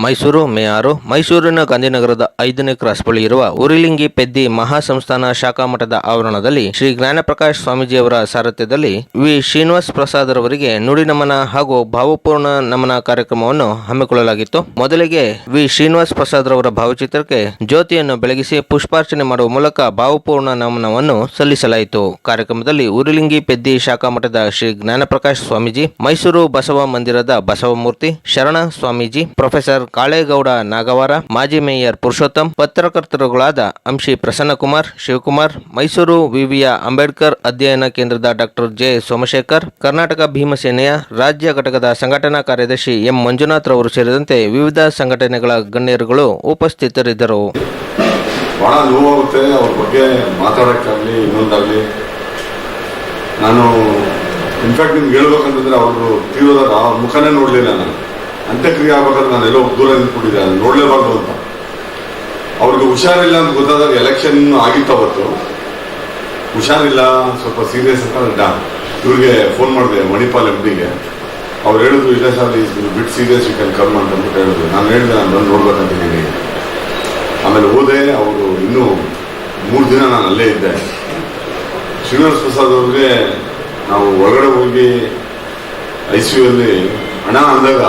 ಮೈಸೂರು ಮೇ ಆರು ಮೈಸೂರಿನ ಗಾಂಧಿನಗರದ ಐದನೇ ಕ್ರಾಸ್ ಬಳಿ ಇರುವ ಉರಿಲಿಂಗಿ ಪೆದ್ದಿ ಮಹಾಸಂಸ್ಥಾನ ಶಾಖಾ ಮಠದ ಆವರಣದಲ್ಲಿ ಶ್ರೀ ಜ್ಞಾನಪ್ರಕಾಶ್ ಸ್ವಾಮೀಜಿಯವರ ಸಾರಥ್ಯದಲ್ಲಿ ವಿ. ಶ್ರೀನಿವಾಸ್ ಪ್ರಸಾದ್ ರವರಿಗೆ ನುಡಿ ನಮನ ಹಾಗೂ ಭಾವಪೂರ್ಣ ನಮನ ಕಾರ್ಯಕ್ರಮವನ್ನು ಹಮ್ಮಿಕೊಳ್ಳಲಾಗಿತ್ತು. ಮೊದಲಿಗೆ ವಿ. ಶ್ರೀನಿವಾಸ್ ಪ್ರಸಾದ್ ರವರ ಭಾವಚಿತ್ರಕ್ಕೆ ಜ್ಯೋತಿಯನ್ನು ಬೆಳಗಿಸಿ ಪುಷ್ಪಾರ್ಚನೆ ಮಾಡುವ ಮೂಲಕ ಭಾವಪೂರ್ಣ ನಮನವನ್ನು ಸಲ್ಲಿಸಲಾಯಿತು. ಕಾರ್ಯಕ್ರಮದಲ್ಲಿ ಉರಿಲಿಂಗಿ ಪೆದ್ದಿ ಶಾಖಾ ಮಠದ ಶ್ರೀ ಜ್ಞಾನಪ್ರಕಾಶ್ ಸ್ವಾಮೀಜಿ, ಮೈಸೂರು ಬಸವ ಮಂದಿರದ ಬಸವಮೂರ್ತಿ ಶರಣ ಸ್ವಾಮೀಜಿ, ಪ್ರೊಫೆಸರ್ ಕಾಳೇಗೌಡ ನಾಗವಾರ, ಮಾಜಿ ಮೇಯರ್ ಪುರುಷೋತ್ತಮ್, ಪತ್ರಕರ್ತರುಗಳಾದ ಅಂಶಿ ಪ್ರಸನ್ನಕುಮಾರ್, ಶಿವಕುಮಾರ್, ಮೈಸೂರು ವಿವಿಯ ಅಂಬೇಡ್ಕರ್ ಅಧ್ಯಯನ ಕೇಂದ್ರದ ಡಾಕ್ಟರ್ ಜೆ ಸೋಮಶೇಖರ್, ಕರ್ನಾಟಕ ಭೀಮಸೇನೆಯ ರಾಜ್ಯ ಘಟಕದ ಸಂಘಟನಾ ಕಾರ್ಯದರ್ಶಿ ಎಂ ಮಂಜುನಾಥ್ ರವರು ಸೇರಿದಂತೆ ವಿವಿಧ ಸಂಘಟನೆಗಳ ಗಣ್ಯರುಗಳು ಉಪಸ್ಥಿತರಿದ್ದರು. ಬಹಳ ನೋವಾಗುತ್ತೆ ಅವ್ರ ಬಗ್ಗೆ ಮಾತಾಡೋಕ್ಕಾಗಲಿ, ಇನ್ನೊಂದಾಗಲಿ. ನಾನು ಇನ್ಫ್ಯಾಕ್ಟ್ ನಿಮ್ಗೆ ಹೇಳ್ಬೇಕಂತಂದ್ರೆ ಅವರು ತೀವ್ರದ ಮುಖನೇ ನೋಡಲಿಲ್ಲ ನಾನು. ಅಂತ್ಯಕ್ರಿಯೆ ಆಗ್ಬೇಕಾದ್ರೆ ನಾನು ಎಲ್ಲೋ ದೂರ ನಿಂತ್ಬಿಟ್ಟಿದ್ದೆ ನಾನು ನೋಡಲೇಬಾರ್ದು ಅಂತ. ಅವ್ರಿಗೆ ಹುಷಾರಿಲ್ಲ ಅಂತ ಗೊತ್ತಾದಾಗ ಎಲೆಕ್ಷನ್ ಆಗಿತ್ತು ಅವತ್ತು. ಹುಷಾರಿಲ್ಲ, ಸ್ವಲ್ಪ ಸೀರಿಯಸ್ ಅಂತ ಇವ್ರಿಗೆ ಫೋನ್ ಮಾಡಿದೆ, ಮಣಿಪಾಲ್ ಎಂ ಡಿಗೆ ಅವ್ರು ಹೇಳಿದ್ರು, ಇಲ್ಲ sir is bit serious you can come ಅಂತ ಅಂದ್ಬಿಟ್ಟು ಹೇಳಿದ್ರು. ನಾನು ಹೇಳಿದೆ, ನಾನು ಬಂದು ನೋಡ್ಬೇಕಂತಿದ್ದೀನಿ. ಆಮೇಲೆ ಹೋದೆ, ಅವರು ಇನ್ನೂ ಮೂರು ದಿನ ನಾನು ಅಲ್ಲೇ ಇದ್ದೆ. ಶ್ರೀನಿವಾಸ ಪ್ರಸಾದ್ ಅವ್ರಿಗೆ ನಾವು ಒಳಗಡೆ ಹೋಗಿ ಐ ಸಿ ಅಲ್ಲಿ ಹಣ ಅಂದಾಗ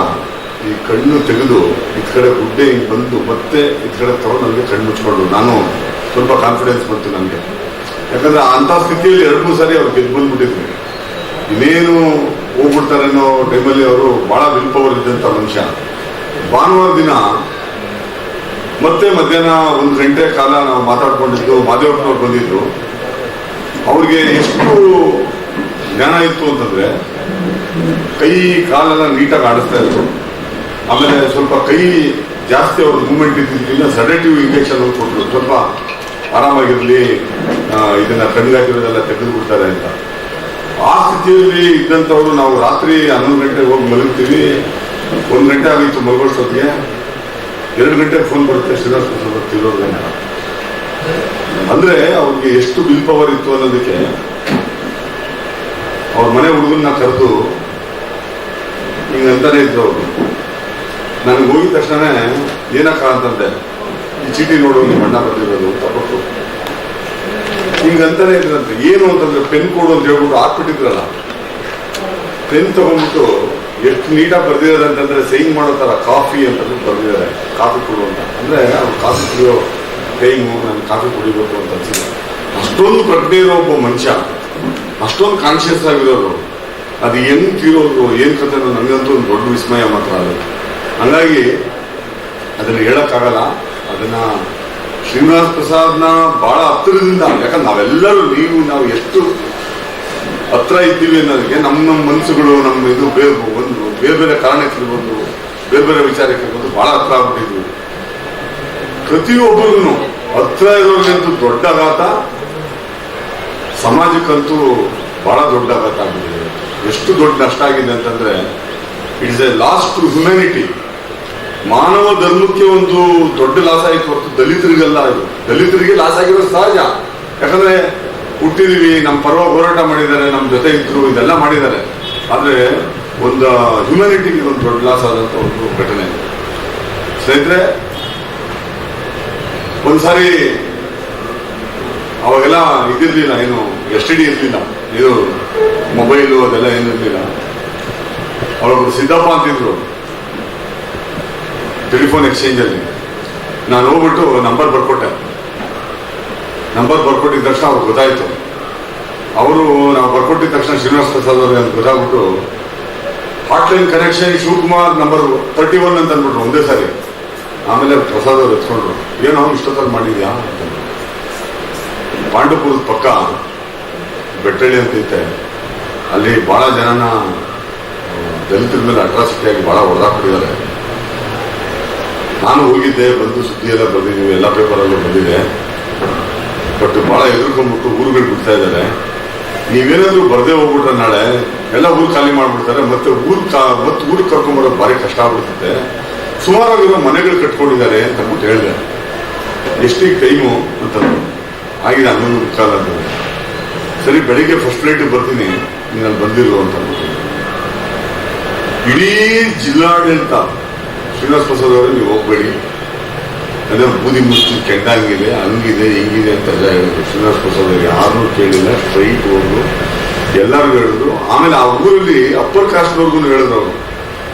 ಈ ಕಣ್ಣು ತೆಗೆದು ಈ ಕಡೆ ಗುಡ್ಡೆ ಹಿಂಗೆ ಬಂದು ಮತ್ತೆ ಈ ಕಡೆ ತಗೊಂಡು ನನಗೆ ಕಣ್ಣು ಮುಚ್ಕೊಂಡು, ನಾನು ಸ್ವಲ್ಪ ಕಾನ್ಫಿಡೆನ್ಸ್ ಬಂತು ನನಗೆ. ಯಾಕಂದ್ರೆ ಅಂಥ ಸ್ಥಿತಿಯಲ್ಲಿ ಎರಡು ಮೂರು ಸಾರಿ ಅವ್ರು ಗೆದ್ದು ಬಂದ್ಬಿಟ್ಟಿದ್ರು. ಇನ್ನೇನು ಹೋಗ್ಬಿಡ್ತಾರೆ ಅನ್ನೋ ಟೈಮಲ್ಲಿ ಅವರು ಭಾಳ ವಿಲ್ ಪವರ್ ಇದ್ದಂಥ ಮನುಷ್ಯ. ಭಾನುವಾರ ದಿನ ಮತ್ತೆ ಮಧ್ಯಾಹ್ನ ಒಂದು ಗಂಟೆ ಕಾಲ ನಾವು ಮಾತಾಡ್ಕೊಂಡಿದ್ದು, ಮಾದೇವಪ್ಪನವ್ರು ಬಂದಿದ್ರು. ಅವ್ರಿಗೆ ಎಷ್ಟು ಜ್ಞಾನ ಇತ್ತು ಅಂತಂದ್ರೆ ಕೈ ಕಾಲೆಲ್ಲ ನೀಟಾಗಿ ಆಡಿಸ್ತಾ ಇದ್ರು. ಆಮೇಲೆ ಸ್ವಲ್ಪ ಕೈ ಜಾಸ್ತಿ ಅವ್ರ ಮೂವ್ಮೆಂಟ್ ಇದ್ದಿದ್ದಿಲ್ಲ ಸಡೇಟಿವ್ ಇಂಜೆಕ್ಷನ್ ಕೊಟ್ಟರು ಸ್ವಲ್ಪ ಆರಾಮಾಗಿರಲಿ ಇದನ್ನ ಕಣ್ಗಾಕಿರೋದೆಲ್ಲ ತೆಗೆದು ಬಿಡ್ತಾರೆ ಅಂತ. ಆ ಸ್ಥಿತಿಯಲ್ಲಿ ಇದ್ದಂಥವ್ರು ನಾವು ರಾತ್ರಿ ಹನ್ನೊಂದು ಗಂಟೆಗೆ ಹೋಗಿ ಮಲಗ್ತೀವಿ. ಒಂದು ಗಂಟೆ ಆಗಿತ್ತು ಮಲಗೋಷ್ಟೊತ್ತಿಗೆ. ಎರಡು ಗಂಟೆಗೆ ಫೋನ್ ಬರುತ್ತೆ ಶ್ರೀನಿವಾಸ ಪ್ರಸಾದ್ ತಿರೋದು ಅಂದ್ರೆ ಅವ್ರಿಗೆ ಎಷ್ಟು ಬಿಲ್ ಪವರ್ ಇತ್ತು ಅನ್ನೋದಕ್ಕೆ ಅವ್ರ ಮನೆ ಹುಡುಗನ್ನ ಕರೆದು ಹಿಂಗಂತಾನೆ ಇದ್ರು ಅವರು. ನನಗೆ ಹೋಗಿದ ತಕ್ಷಣ ಏನಕ್ಕ ಅಂತಂದೆ ಈ ಚೀಟಿ ನೋಡು ನಿಮ್ಮ ಅಣ್ಣ ಬರ್ತಿರೋದು ಅಂತ ಕೊಟ್ಟು ಹಿಂಗಂತಾನೆ ಇದ್ರಂತೆ. ಏನು ಅಂತಂದ್ರೆ ಪೆನ್ ಕೊಡು ಅಂತ ಹೇಳ್ಬಿಟ್ಟು ಹಾಕ್ಬಿಟ್ಟಿದ್ರಲ್ಲ. ಪೆನ್ ತಗೊಂಡ್ಬಿಟ್ಟು ಎಷ್ಟು ನೀಟಾಗಿ ಬರ್ದಿರೋದು ಅಂತಂದ್ರೆ ಸೈನ್ ಮಾಡೋ ತರ ಕಾಫಿ ಅಂತ ಬರ್ದಿದ್ದಾರೆ. ಕಾಫಿ ಕೊಡು ಅಂತ. ಅಂದ್ರೆ ಅವ್ರು ಕಾಫಿ ಕುಡಿಯೋ ಟೈಮು ನಾನು ಕಾಫಿ ಕುಡಿಬೇಕು ಅಂತ ಅನ್ಸಿಲ್ಲ ಅಷ್ಟೊಂದು ಪ್ರಜ್ಞೆ ಇರೋ ಒಬ್ಬ ಮನುಷ್ಯ, ಅಷ್ಟೊಂದು ಕಾನ್ಶಿಯಸ್ ಆಗಿರೋರು, ಅದು ಹೆಂಗ್ ತೀರೋದು, ಏನ್ ಕತೆ ನನಗಂತೂ ಒಂದು ದೊಡ್ಡ ವಿಸ್ಮಯ ಮಾತ್ರ ಅದು ಹಂಗಾಗಿ ಅದನ್ನ ಹೇಳಕ್ಕಾಗಲ್ಲ. ಅದನ್ನ ಶ್ರೀನಿವಾಸ ಪ್ರಸಾದ್ನ ಬಹಳ ಹತ್ತಿರದಿಂದ, ಯಾಕಂದ್ರೆ ನಾವೆಲ್ಲರೂ ನೀವು, ನಾವು ಎಷ್ಟು ಹತ್ರ ಇದ್ದೀವಿ ಅನ್ನೋದಕ್ಕೆ ನಮ್ಮ ನಮ್ಮ ಮನಸ್ಸುಗಳು, ನಮ್ಮ ಇದು ಬೇರೆ ಒಂದು ಬೇರೆ ಬೇರೆ ಕಾರಣಕ್ಕೆ ಬಂದು, ಬೇರೆ ಬೇರೆ ವಿಚಾರಕ್ಕೆ ಬಂದು ಬಹಳ ಹತ್ರ ಆಗ್ಬಿಟ್ಟಿದ್ವಿ. ಪ್ರತಿಯೊಬ್ಬರಿಗೂ ಹತ್ರ ಇರೋರಿಗಂತೂ ದೊಡ್ಡ ಆಘಾತ, ಸಮಾಜಕ್ಕಂತೂ ಬಹಳ ದೊಡ್ಡ ಆಘಾತ ಆಗಿದೆ ಎಷ್ಟು ದೊಡ್ಡ ನಷ್ಟ ಆಗಿದೆ ಅಂತಂದ್ರೆ it's a lost to humanity. ಮಾನವ ಧರ್ಮಕ್ಕೆ ಒಂದು ದೊಡ್ಡ ಲಾಸ್ ಆಯ್ತು ಹೊರತು ದಲಿತರಿಗೆಲ್ಲ ದಲಿತರಿಗೆ ಲಾಸ್ ಆಗಿರೋದು ಸಹಜ. ಯಾಕಂದ್ರೆ ಹುಟ್ಟಿದೀವಿ ನಮ್ಮ ಪರ್ವ ಹೋರಾಟ ಮಾಡಿದ್ದಾರೆ ನಮ್ಮ ಜೊತೆ ಇದ್ರು, ಇದೆಲ್ಲ ಮಾಡಿದ್ದಾರೆ. ಆದ್ರೆ ಒಂದು ಹ್ಯುಮ್ಯಾನಿಟಿಗೆ ಒಂದು ದೊಡ್ಡ ಲಾಸ್ ಆದಂತ ಒಂದು ಘಟನೆ. ಸ್ನೇಹಿತರೆ, ಒಂದ್ಸಾರಿ ಅವಾಗೆಲ್ಲ ಇದಿರ್ಲಿಲ್ಲ ಏನು, ಎಸ್ ಟಿ ಡಿ ಇರ್ಲಿಲ್ಲ. ಇದು ಮೊಬೈಲು ಅದೆಲ್ಲ ಏನಿರ್ಲಿಲ್ಲ. ಅವರೊಬ್ರು ಸಿದ್ದಪ್ಪ ಅಂತಿದ್ರು. ಟೆಲಿಫೋನ್ ಎಕ್ಸ್ಚೇಂಜಲ್ಲಿ ನಾನು ಹೋಗ್ಬಿಟ್ಟು ನಂಬರ್ ಬರ್ಕೊಟ್ಟೆ. ನಂಬರ್ ಬರ್ಕೊಟ್ಟಿದ ತಕ್ಷಣ ಅವ್ರಿಗೆ ಗೊತ್ತಾಯ್ತು. ಅವರು ನಾವು ಬರ್ಕೊಟ್ಟಿದ ತಕ್ಷಣ ಶ್ರೀನಿವಾಸ ಪ್ರಸಾದ್ ಅವರು ಅಂತ ಗೊತ್ತಾಗ್ಬಿಟ್ಟು hotline connection Shivakumar number thirty one ಅಂತ ಅಂದ್ಬಿಟ್ರು ಒಂದೇ ಸಾರಿ. ಆಮೇಲೆ ಪ್ರಸಾದ್ ಅವ್ರು ಎತ್ಕೊಂಡ್ರು. ಏನೋ ಇಷ್ಟೊತ್ತಲ್ಲಿ ಮಾಡಿದ್ಯಾ? ಪಾಂಡುಪುರದ ಪಕ್ಕ ಬೆಟ್ಟಳ್ಳಿ ಅಂತ ಇತ್ತೆ ಅಲ್ಲಿ ಭಾಳ ಜನನ ದಲಿತರ ಮೇಲೆ ಅಟ್ರಾಸಿಟಿ ಆಗಿ ಬಹಳ ಹೊಡೆದಾಕ್ಬಿಟ್ಟಿದ್ದಾರೆ. ನಾನು ಹೋಗಿದ್ದೆ, ಬಂದು ಸುದ್ದಿ ಎಲ್ಲ ಬಂದಿದ್ದೀನಿ ಎಲ್ಲ ಪೇಪರಲ್ಲೂ ಬಂದಿದೆ. ಬಟ್ ಬಹಳ ಎದುರ್ಕೊಂಡ್ಬಿಟ್ಟು ಊರುಗಳು ಬಿಡ್ತಾ ಇದ್ದಾರೆ. ನೀವೇನಾದ್ರೂ ಬರ್ದೇ ಹೋಗ್ಬಿಟ್ರೆ ನಾಳೆ, ಎಲ್ಲ ಊರು ಖಾಲಿ ಮಾಡ್ಬಿಡ್ತಾರೆ, ಮತ್ತೆ ಊರು ಕಾ, ಮತ್ತೆ ಊರಿಗೆ ಕರ್ಕೊಂಡ್ಬರೋದು ಭಾರಿ ಕಷ್ಟ ಆಗ್ಬಿಡ್ತದೆ ಸುಮಾರಾಗಿರೋ ಮನೆಗಳು ಕಟ್ಕೊಂಡಿದ್ದಾರೆ ಅಂತ ಹೇಳಿದೆ. ಎಷ್ಟಿಗೆ ಟೈಮು ಅಂತ ಆಗಿದೆ, ಹನ್ನೊಂದು ಮುಕ್ಕಾಲ ಸರಿ, ಬೆಳಿಗ್ಗೆ ಫಸ್ಟ್ ಫ್ಲೈಟ್ ಬರ್ತೀನಿ, ನೀನು ಬಂದಿರೋ ಅಂತ. ಇಡೀ ಜಿಲ್ಲಾಡಳಿತ ಶ್ರೀನಿವಾಸ ಪ್ರಸಾದ್ ಅವರು, ನೀವು ಹೋಗ್ಬೇಡಿ. ಅಂದ್ರೆ ಬೂದಿ ಮುಚ್ಚಿ ಕೆಟ್ಟಂಗಿದೆ ಹಂಗಿದೆ, ಹಿಂಗಿದೆ ಅಂತೆಲ್ಲ ಹೇಳಿದ್ರು. ಶ್ರೀನಿವಾಸ ಪ್ರಸಾದ್ ಅವರು ಯಾರನ್ನೂ ಕೇಳಿಲ್ಲ, ಸ್ಟ್ರೈಟ್ ಹೋದ್ರು. ಎಲ್ಲರೂ ಹೇಳಿದ್ರು. ಆಮೇಲೆ ಆ ಊರಲ್ಲಿ ಅಪ್ಪರ್ ಕಾಸ್ಟ್ನವ್ರಿಗೂ ಹೇಳಿದ್ರು ಅವರು.